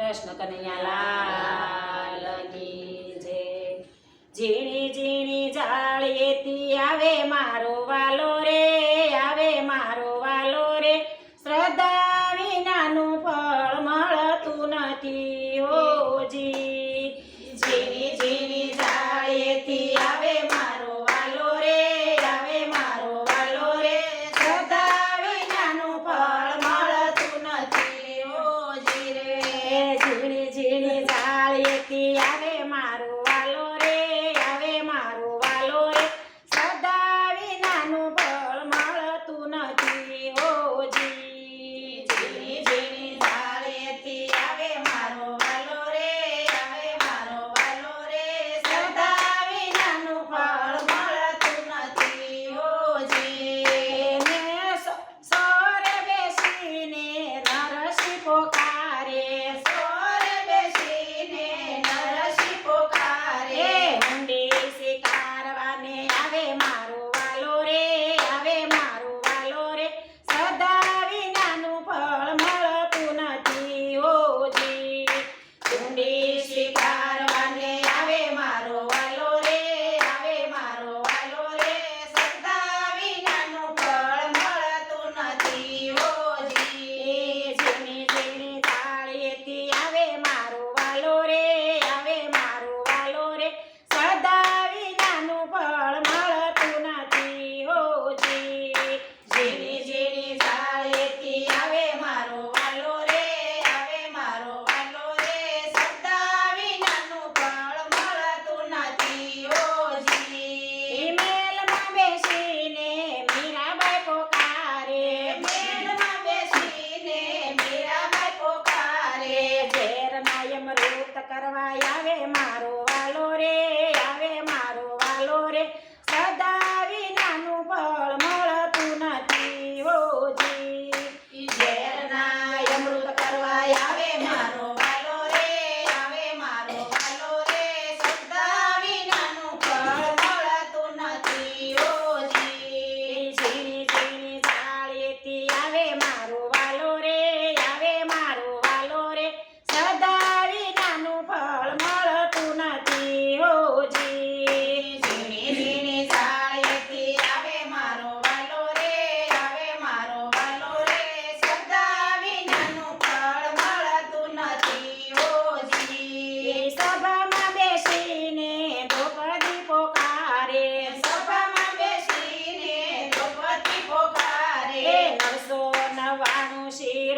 કૃષ્ણ કનૈયાલાલ કી જય. ઝીણી ઝીણી જાળીએથી આવે મારો વાલો રે, આવે મારો વાલો રે. શ્રદ્ધા સદા વિનાનું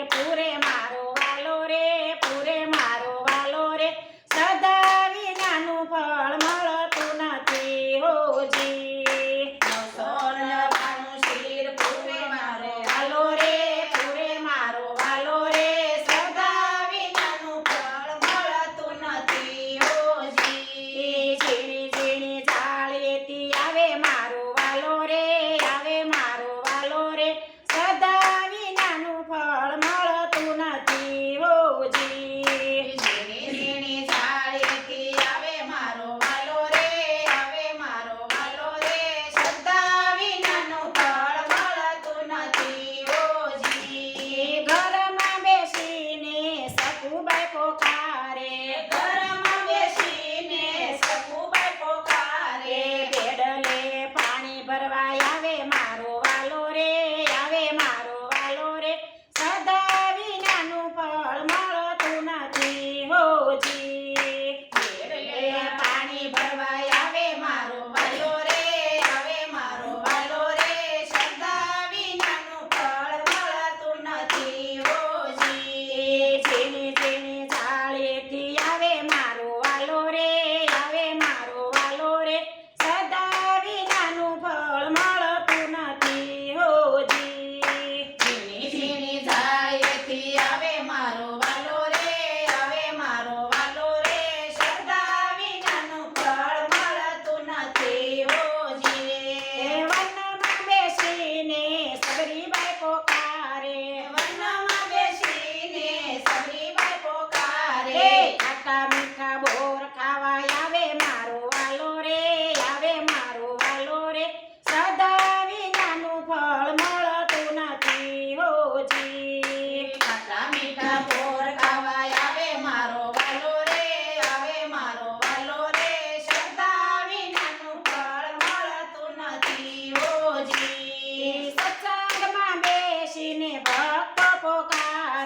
purema.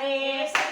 guys!